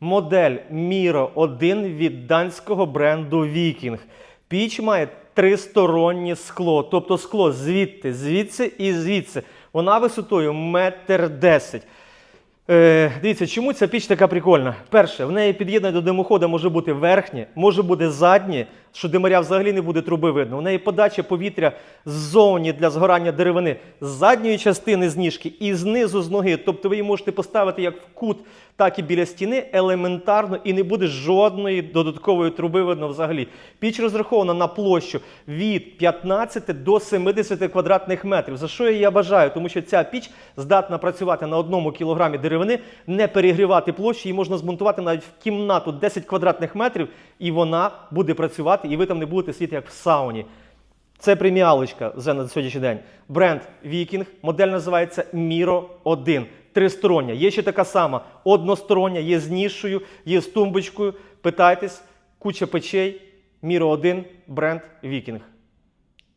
Модель Miro 1 від данського бренду Viking. Піч має тристороннє скло, тобто скло звідти, звідси і звідси. Вона висотою метр десять. Е, дивіться, чому ця піч така прикольна? Перше, в неї під'єднання до димохода може бути верхнє, може бути заднє, що димаря взагалі не буде труби видно. У неї подача повітря ззовні для згорання деревини з задньої частини з ніжки і знизу з ноги. Тобто ви її можете поставити як в кут, так і біля стіни елементарно, і не буде жодної додаткової труби видно взагалі. Піч розрахована на площу від 15 до 70 квадратних метрів. За що я бажаю? Тому що ця піч здатна працювати на одному кілограмі деревини, не перегрівати площу, її можна змонтувати навіть в кімнату 10 квадратних метрів, і вона буде працювати, і ви там не будете сидіти як в сауні. Це преміалочка вже на сьогоднішній день. Бренд Viking, модель називається Miro 1. Тристороння. Є ще така сама, одностороння, є з нішою, є з тумбочкою. Питайтесь, куча печей. Miro 1, бренд Viking.